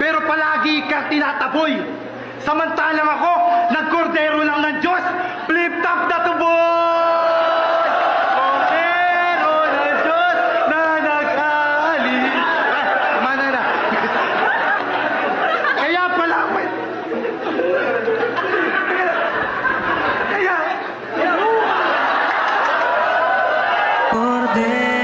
pero palagi kang tinataboy. Samantalang ako, nagkordero lang ng Diyos, flip-top na tuboy! Kordero ng Diyos na nag-ali. Pala, may- Cordero.